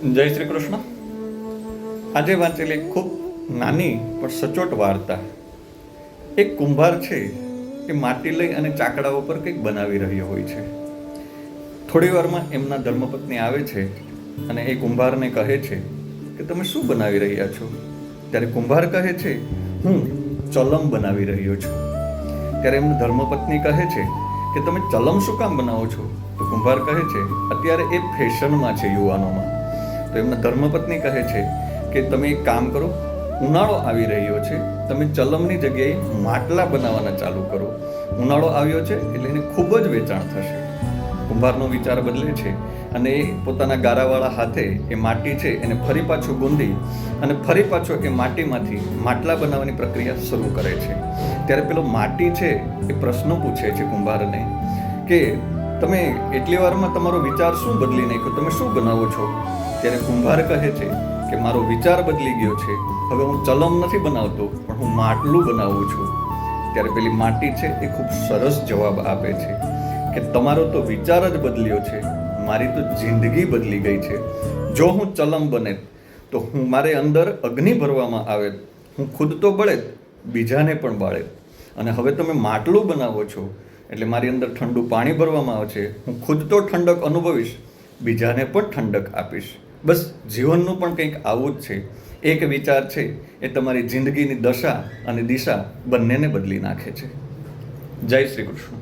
જય શ્રી કૃષ્ણ. આજે વાંચેલી ખૂબ નાની પણ સચોટ વાર્તા. એક કુંભાર છે, એ માટી લઈ અને ચાકડા ઉપર કંઈક બનાવી રહ્યો હોય છે. થોડી વારમાં એમના ધર્મપત્ની આવે છે અને એ કુંભારને કહે છે કે, તમે શું બનાવી રહ્યા છો? ત્યારે કુંભાર કહે છે, હું ચલમ બનાવી રહ્યો છું. ત્યારે એમની ધર્મપત્ની કહે છે કે, તમે ચલમ શું કામ બનાવો છો? તો કુંભાર કહે છે, અત્યારે એ ફેશનમાં છે યુવાનોમાં. તો એમના ધર્મપત્ની કહે છે કે તમે એક કામ કરો, ઉનાળો આવી રહ્યો છે, તમે ચલમની જગ્યાએ માટલા બનાવવાના ચાલુ કરો. ઉનાળો આવ્યો છે એટલે એને ખૂબ જ વેચાણ થશે. કુંભારનો વિચાર બદલે છે અને એ પોતાના ગારાવાળા હાથે એ માટી છે એને ફરી પાછું ગુંદી અને ફરી પાછો એ માટીમાંથી માટલા બનાવવાની પ્રક્રિયા શરૂ કરે છે. ત્યારે પેલો માટી છે એ પ્રશ્નો પૂછે છે કુંભારને કે તમે એટલી વારમાં તમારો વિચાર શું બદલી નાખ્યો? તમે શું બનાવો છો? ત્યારે કુંભાર કહે છે કે, મારો વિચાર બદલી ગયો છે. હવે હું ચલમ નથી બનાવતો, પણ હું માટલું બનાવું છું. ત્યારે પેલી માટી છે એ ખૂબ સરસ જવાબ આપે છે કે, તમારો તો વિચાર જ બદલ્યો છે. મારી તો જિંદગી બદલી ગઈ છે. જો હું ચલમ બને, તો હું મારે અંદર અગ્નિ ભરવામાં આવે. હું ખુદ તો બળે, બીજાને પણ બાળે. અને હવે તમે માટલું બનાવો છો, એટલે મારી અંદર ઠંડુ પાણી ભરવામાં આવે છે હું ખુદ તો ઠંડક અનુભવીશ, બીજાને પણ ઠંડક આપીશ. બસ જીવનનું પણ કંઈક આવું જ છે. એક વિચાર છે, એ તમારી જિંદગીની દશા અને દિશા બંનેને બદલી નાખે છે. જય શ્રી કૃષ્ણ.